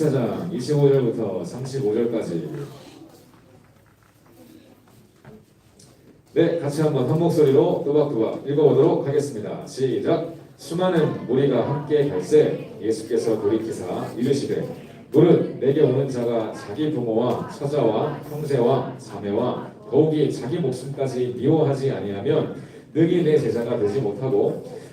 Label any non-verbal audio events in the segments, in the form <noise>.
4장 25절부터 35절까지 네, 같이 한번 한 목소리로 또박또박 읽어보도록 하겠습니다. 시작. 수많은 무리가 함께 갈새 예수께서 돌이키사 이르시되 무릇 내게 오는 자가 자기 부모와 처자와 형제와 자매와 더욱이 자기 목숨까지 미워하지 아니하면 능히 내 제자가 되지 못하고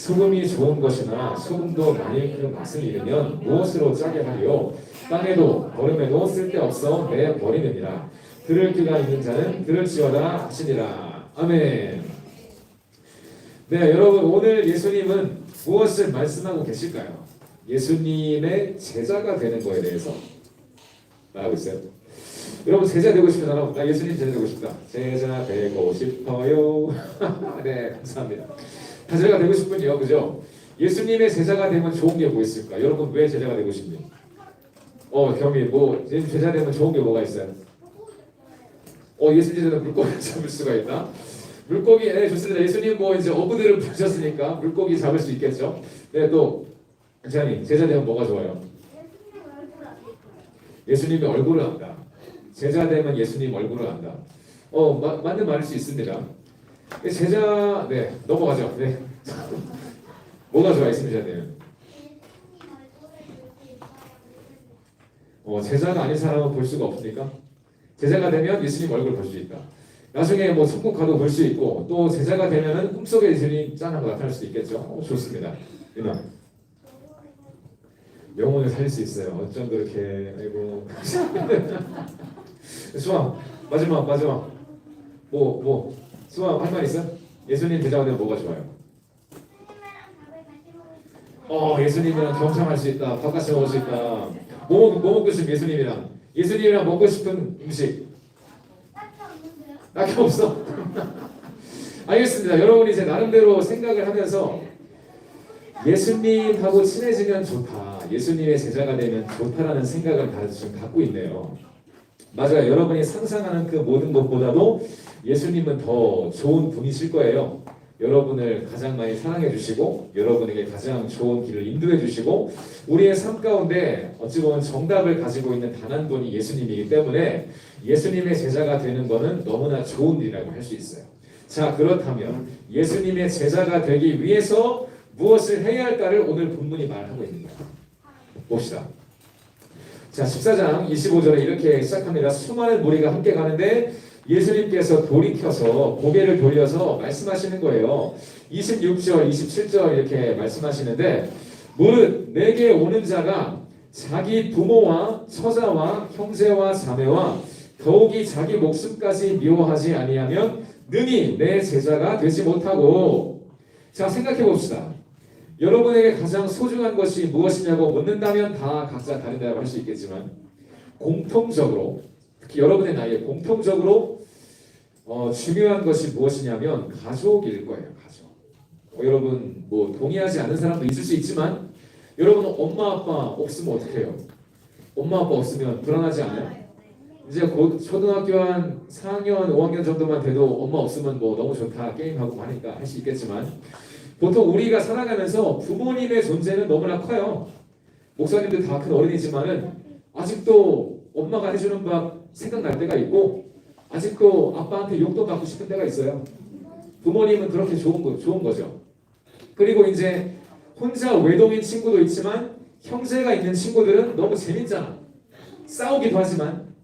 소금이 좋은 것이나 소금도 만일 그 맛을 잃으면 무엇으로 짜게 하리요? 땅에도 걸음에도 쓸데없어 내 버리느니라. 들을 귀가 있는 자는 들을지어다 하시니라. 아멘. 네 여러분 오늘 예수님은 무엇을 말씀하고 계실까요? 예수님의 제자가 되는 거에 대해서 말하고 있어요. 여러분 제자 되고 싶은 사람 나 예수님 제자 되고 싶다. 제자 되고 싶어요. <laughs> 네 감사합니다 다 제자가 되고 싶군요 그죠? 예수님의 제자가 되면 좋은 게 뭐 있을까? 여러분 왜 제자가 되고 싶니? 어 경미 뭐 제자 되면 좋은 게 뭐가 있어요? 어 예수 제자는 물고기 <laughs> 잡을 수가 있다. 물고기 네 좋습니다. 예수님 뭐 이제 어부들을 보셨으니까 물고기 잡을 수 있겠죠. 네또 장님 제자 되면 뭐가 좋아요? 예수님의 얼굴을 안다. 제자 되면 예수님 얼굴을 안다. 어 마, 맞는 말일 수 있습니다. 제자 네 넘어가죠. 네 뭐가 좋아 제자 되면? 어 제자가 아닌 사람은 볼 수가 없으니까 제자가 되면 예수님 얼굴 볼 수 있다. 나중에 뭐 천국 가도 볼 수 있고 또 제자가 되면은 꿈속에 예수님 짠하고 나타날 수도 있겠죠. 어, 좋습니다. 이나 영혼을 살릴 수 있어요. 어쩜 그렇게 아이고 <laughs> 수아 마지막 마지막 뭐 뭐 수아 할말 있어? 예수님 제자가 되면 뭐가 좋아요? 어 예수님이랑 경상할 수 있다. 바깥에 먹을 수 있다. 뭐, 뭐 먹고 싶은 예수님이랑 예수님이랑 먹고 싶은 음식 딱히 없어. <laughs> 알겠습니다. 여러분 이제 나름대로 생각을 하면서 예수님하고 친해지면 좋다. 예수님의 제자가 되면 좋다라는 생각을 다 지금 갖고 있네요. 맞아요. 여러분이 상상하는 그 모든 것보다도 예수님은 더 좋은 분이실 거예요. 여러분을 가장 많이 사랑해 주시고 여러분에게 가장 좋은 길을 인도해 주시고 우리의 삶 가운데 어찌 보면 정답을 가지고 있는 단 한 분이 예수님이기 때문에 예수님의 제자가 되는 것은 너무나 좋은 일이라고 할 수 있어요. 자 그렇다면 예수님의 제자가 되기 위해서 무엇을 해야 할까를 오늘 본문이 말하고 있는 거예요. 봅시다. 자 14장 25절에 이렇게 시작합니다. 수많은 무리가 함께 가는데 예수님께서 돌이켜서 고개를 돌려서 말씀하시는 거예요. 26절, 27절 이렇게 말씀하시는데 무릇 내게 오는 자가 자기 부모와 처자와 형제와 자매와 더욱이 자기 목숨까지 미워하지 아니하면 능히 내 제자가 되지 못하고 자 생각해 봅시다. 여러분에게 가장 소중한 것이 무엇이냐고 묻는다면 다 각자 다르다고 할수 있겠지만 공통적으로 특히 여러분의 나이에 공통적으로 어, 중요한 것이 무엇이냐면 가족일 거예요. 가족. 어, 여러분 뭐 동의하지 않는 사람도 있을 수 있지만 여러분 엄마 아빠 없으면 어떻게 해요? 엄마 아빠 없으면 불안하지 않아요? 이제 곧 초등학교 한 4학년, 5학년 정도만 돼도 엄마 없으면 뭐 너무 좋다 게임하고 하니까 할 수 있겠지만 보통 우리가 살아가면서 부모님의 존재는 너무나 커요. 목사님들 다 큰 어른이지만은 아직도 엄마가 해주는 밥 생각날 때가 있고 아직도 아빠한테 욕도 받고 싶은 때가 있어요. 부모님은 그렇게 좋은 거 좋은 거죠. 그리고 이제 혼자 외동인 친구도 있지만 형제가 있는 친구들은 너무 재밌잖아. 싸우기도 하지만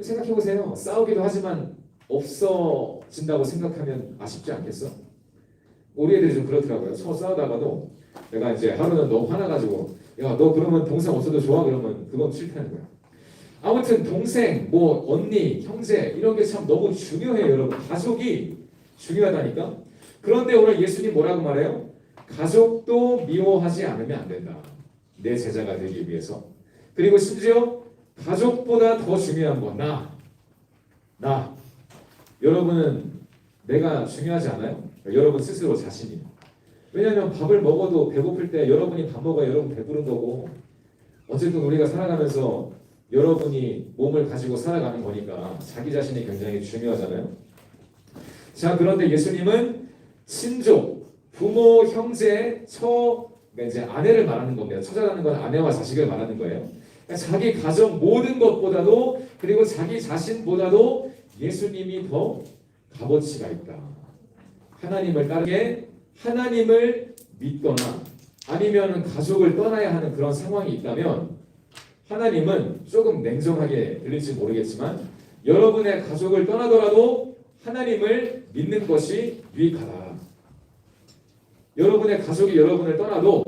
생각해 보세요. 싸우기도 하지만 없어진다고 생각하면 아쉽지 않겠어? 우리 애들이 좀 그렇더라고요. 서로 싸우다가도 내가 이제 하루는 너무 화나가지고 야 너 그러면 동생 없어도 좋아 그러면 그건 싫다는 거야. 아무튼 동생, 뭐 언니, 형제 이런 게 참 너무 중요해요, 여러분. 가족이 중요하다니까. 그런데 오늘 예수님 뭐라고 말해요? 가족도 미워하지 않으면 안 된다. 내 제자가 되기 위해서. 그리고 심지어 가족보다 더 중요한 건 나. 나. 여러분은 내가 중요하지 않아요? 여러분 스스로 자신이. 왜냐하면 밥을 먹어도 배고플 때 여러분이 밥 먹어야 여러분 배부른 거고 어쨌든 우리가 살아가면서 여러분이 몸을 가지고 살아가는 거니까 자기 자신이 굉장히 중요하잖아요. 자 그런데 예수님은 친족, 부모, 형제, 처 그러니까 이제 아내를 말하는 겁니다. 처자라는 건 아내와 자식을 말하는 거예요. 그러니까 자기 가정 모든 것보다도 그리고 자기 자신보다도 예수님이 더 값어치가 있다. 하나님을 따르게 하나님을 믿거나 아니면 가족을 떠나야 하는 그런 상황이 있다면 하나님은 조금 냉정하게 들릴지 모르겠지만 여러분의 가족을 떠나더라도 하나님을 믿는 것이 유익하다. 여러분의 가족이 여러분을 떠나도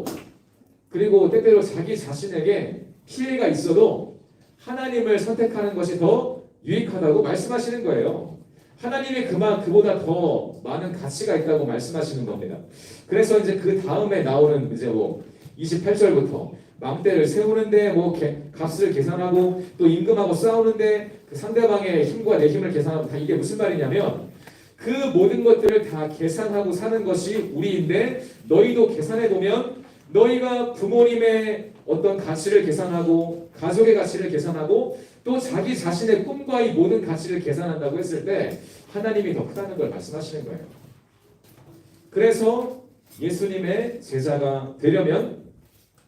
그리고 때때로 자기 자신에게 피해가 있어도 하나님을 선택하는 것이 더 유익하다고 말씀하시는 거예요. 하나님이 그만 그보다 더 많은 가치가 있다고 말씀하시는 겁니다. 그래서 이제 그 다음에 나오는 이제 뭐 28절부터 망대를 세우는데 뭐 개- 값을 계산하고 또 임금하고 싸우는데 그 상대방의 힘과 내 힘을 계산하고 다 이게 무슨 말이냐면 그 모든 것들을 다 계산하고 사는 것이 우리인데 너희도 계산해 보면 너희가 부모님의 어떤 가치를 계산하고 가족의 가치를 계산하고 또 자기 자신의 꿈과 이 모든 가치를 계산한다고 했을 때 하나님이 더 크다는 걸 말씀하시는 거예요. 그래서 예수님의 제자가 되려면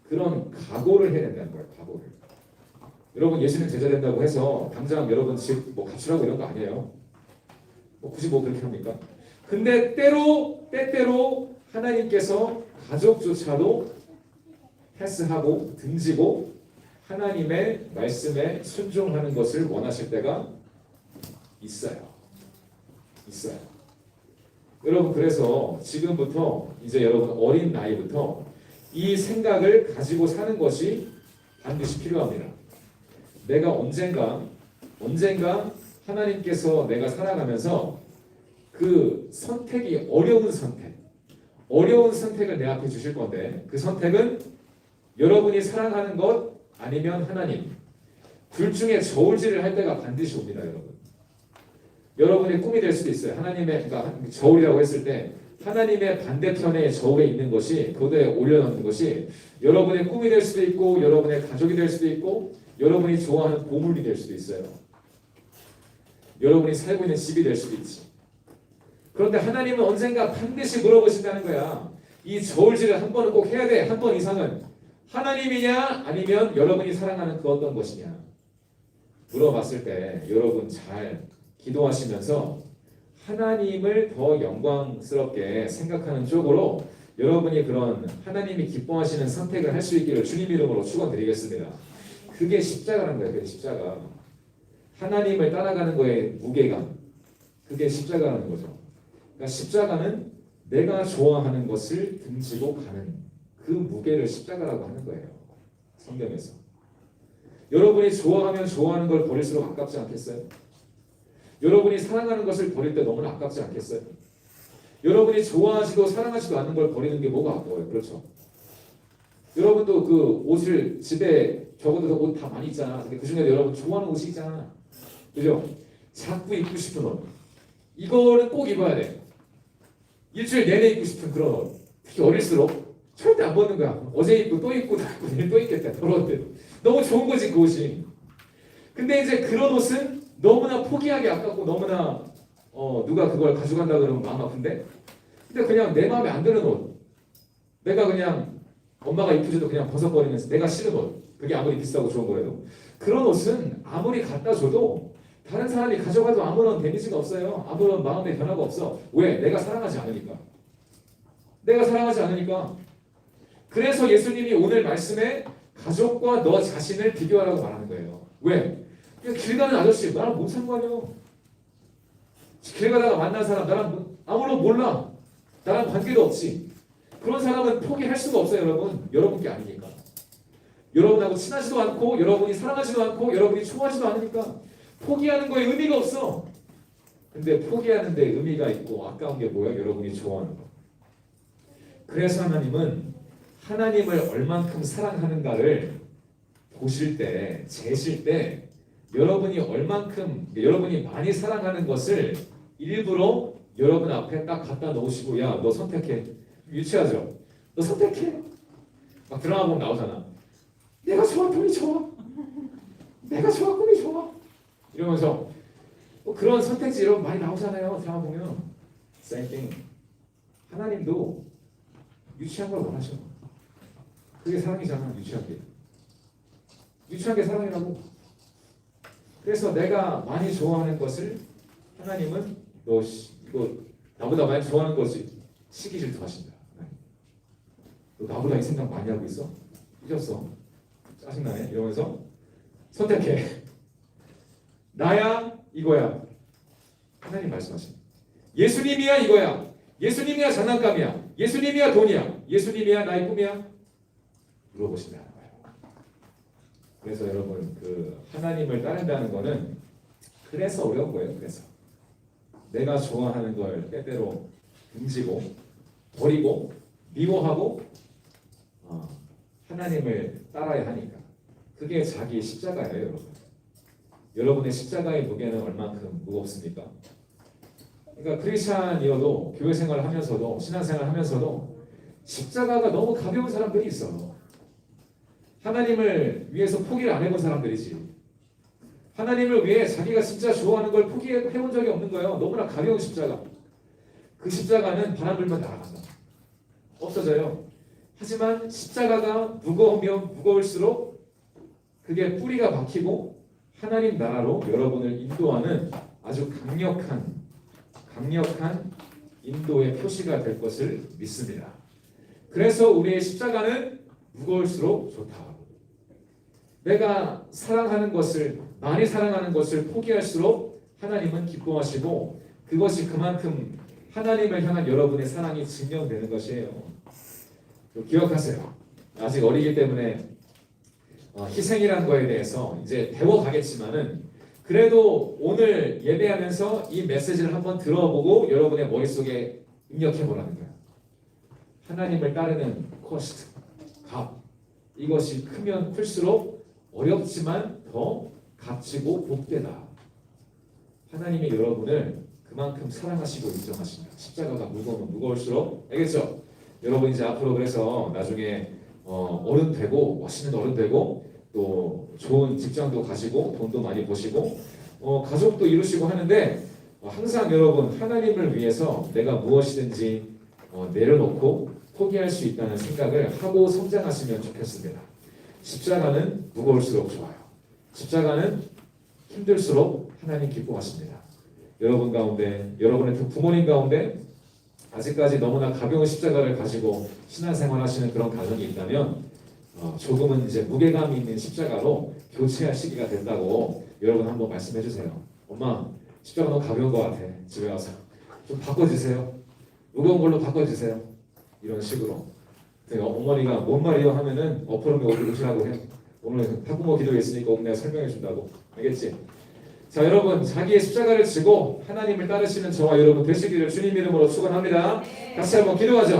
그런 각오를 해야 된다는 거예요. 각오를. 여러분 예수님 제자 된다고 해서 당장 여러분 집뭐 가출하고 이런 거 아니에요. 뭐 굳이 뭐 그렇게 합니까? 근데 때로 때때로 하나님께서 가족조차도 패스하고 등지고 하나님의 말씀에 순종하는 것을 원하실 때가 있어요. 있어요. 여러분 그래서 지금부터 이제 여러분 어린 나이부터 이 생각을 가지고 사는 것이 반드시 필요합니다. 내가 언젠가 언젠가 하나님께서 내가 살아가면서 그 선택이 어려운 선택, 어려운 선택을 내 앞에 주실 건데 그 선택은 여러분이 사랑하는 것 아니면 하나님 둘 중에 저울질을 할 때가 반드시 옵니다, 여러분. 여러분의 꿈이 될 수도 있어요. 하나님의 그러니까 저울이라고 했을 때 하나님의 반대편에 저울에 있는 것이 그도에 올려놓는 것이 여러분의 꿈이 될 수도 있고 여러분의 가족이 될 수도 있고 여러분이 좋아하는 보물이 될 수도 있어요. 여러분이 살고 있는 집이 될 수도 있지. 그런데 하나님은 언젠가 반드시 물어보신다는 거야. 이 저울질을 한 번은 꼭 해야 돼. 한 번 이상은 하나님이냐 아니면 여러분이 사랑하는 그 어떤 것이냐 물어봤을 때 여러분 잘 기도하시면서 하나님을 더 영광스럽게 생각하는 쪽으로 여러분이 그런 하나님이 기뻐하시는 선택을 할 수 있기를 주님 이름으로 축원드리겠습니다. 그게 십자가라는 거예요. 그게 십자가. 하나님을 따라가는 거에 무게감. 그게 십자가라는 거죠. 그러니까 십자가는 내가 좋아하는 것을 등지고 가는 그 무게를 십자가라고 하는 거예요. 성경에서. 여러분이 좋아하면 좋아하는 걸 버릴수록 아깝지 않겠어요? 여러분이 사랑하는 것을 버릴 때 너무나 아깝지 않겠어요? 여러분이 좋아하지도 사랑하지도 않는 걸 버리는 게 뭐가 아까워요? 그렇죠? 여러분도 그 옷을 집에 적어도 옷 다 많이 있잖아. 그 중에 여러분 좋아하는 옷이 있잖아. 그죠? 자꾸 입고 싶은 옷. 이거는 꼭 입어야 돼. 일주일 내내 입고 싶은 그런 옷. 특히 어릴수록 절대 안 벗는 거야. 어제 입고 또 입고 또 입고 내일 또 입겠다. 더러운 데. 너무 좋은 거지 그 옷이. 근데 이제 그런 옷은 너무나 포기하기 아깝고 너무나 어 누가 그걸 가져간다 그러면 마음 아픈데. 근데 그냥 내 마음에 안 드는 옷. 내가 그냥 엄마가 입히줘도 그냥 벗어버리면서 내가 싫은 옷. 그게 아무리 비싸고 좋은 거라도 그런 옷은 아무리 갖다 줘도 다른 사람이 가져가도 아무런 데미지가 없어요. 아무런 마음의 변화가 없어. 왜? 내가 사랑하지 않으니까. 내가 사랑하지 않으니까. 그래서 예수님이 오늘 말씀에 가족과 너 자신을 비교하라고 말하는 거예요. 왜? 길 가는 아저씨 나랑 뭔 상관이야? 길 가다가 만난 사람 나랑 뭐- 아무런 몰라. 나랑 관계도 없지. 그런 사람은 포기할 수가 없어요, 여러분. 여러분께 아니니까. 여러분하고 친하지도 않고, 여러분이 사랑하지도 않고, 여러분이 좋아하지도 않으니까 포기하는 거에 의미가 없어. 근데 포기하는 데 의미가 있고 아까운 게 뭐야? 여러분이 좋아하는 거. 그래서 하나님은 하나님을 얼만큼 사랑하는가를 보실 때, 재실 때 여러분이 얼만큼 여러분이 많이 사랑하는 것을 일부러 여러분 앞에 딱 갖다 놓으시고 야 너 선택해. 유치하죠? 너 선택해. 막 드라마 보면 나오잖아 내가 좋아 꿈이 좋아. 내가 좋아 꿈이 좋아. 이러면서 뭐 그런 선택지 여러분 많이 나오잖아요 드라마 보면. Same thing. 하나님도 유치한 걸 원하셔 그게 사랑이잖아 유치한 게 유치한 게 사랑이라고 그래서 내가 많이 좋아하는 것을 하나님은 너 씨, 이거 나보다 많이 좋아하는 것이 시기 질투하신다. 너 나보다 이 생각 많이 하고 있어? 삐졌어. 짜증나네. 이러면서 선택해. 나야 이거야. 하나님 말씀하신. 예수님이야 이거야. 예수님이야 장난감이야. 예수님이야 돈이야. 예수님이야 나의 꿈이야. 물어보신다는 거예요. 그래서 여러분 그 하나님을 따른다는 거는 그래서 어려운 거예요. 그래서 내가 좋아하는 걸 때때로 등지고 버리고 미워하고 어, 하나님을 따라야 하니까 그게 자기 십자가예요, 여러분. 여러분의 십자가의 무게는 얼만큼 무겁습니까? 그러니까 크리스찬이어도 교회 생활을 하면서도 신앙생활을 하면서도 십자가가 너무 가벼운 사람들이 있어. 하나님을 위해서 포기를 안 해본 사람들이지. 하나님을 위해 자기가 진짜 좋아하는 걸 포기해본 적이 없는 거예요. 너무나 가벼운 십자가. 그 십자가는 바람 불면 날아간다. 없어져요. 하지만 십자가가 무거우면 무거울수록 그게 뿌리가 박히고 하나님 나라로 여러분을 인도하는 아주 강력한 강력한 인도의 표시가 될 것을 믿습니다. 그래서 우리의 십자가는 무거울수록 좋다. 내가 사랑하는 것을 많이 사랑하는 것을 포기할수록 하나님은 기뻐하시고 그것이 그만큼 하나님을 향한 여러분의 사랑이 증명되는 것이에요. 기억하세요. 아직 어리기 때문에 어, 희생이라는 거에 대해서 이제 배워가겠지만은 그래도 오늘 예배하면서 이 메시지를 한번 들어보고 여러분의 머릿속에 입력해 보라는 거예요. 하나님을 따르는 코스트, 값 이것이 크면 클수록 어렵지만 더 값지고 복되다. 하나님이 여러분을 그만큼 사랑하시고 인정하신다. 십자가가 무거우면 무거울수록 알겠죠? 여러분 이제 앞으로 그래서 나중에 어, 어른 되고 멋있는 어른 되고 또 좋은 직장도 가지고 돈도 많이 버시고 어, 가족도 이루시고 하는데 어, 항상 여러분 하나님을 위해서 내가 무엇이든지 어, 내려놓고 포기할 수 있다는 생각을 하고 성장하시면 좋겠습니다. 십자가는 무거울수록 좋아요. 십자가는 힘들수록 하나님 기뻐하십니다. 여러분 가운데, 여러분의 그 부모님 가운데 아직까지 너무나 가벼운 십자가를 가지고 신앙생활 하시는 그런 가정이 있다면 어, 조금은 이제 무게감 있는 십자가로 교체할 시기가 된다고 여러분 한번 말씀해 주세요. 엄마, 십자가 너무 가벼운 것 같아. 집에 와서 좀 바꿔주세요. 무거운 걸로 바꿔주세요. 이런 식으로. 어머니가 뭔 말이요 하면은 거 오시라고 해. 오늘 학부모 기도 있으니까 오늘 내가 설명해 준다고. 알겠지? 자 여러분 자기의 십자가를 지고 하나님을 따르시는 저와 여러분 되시기를 주님 이름으로 축원합니다. 같이 한번 기도하죠.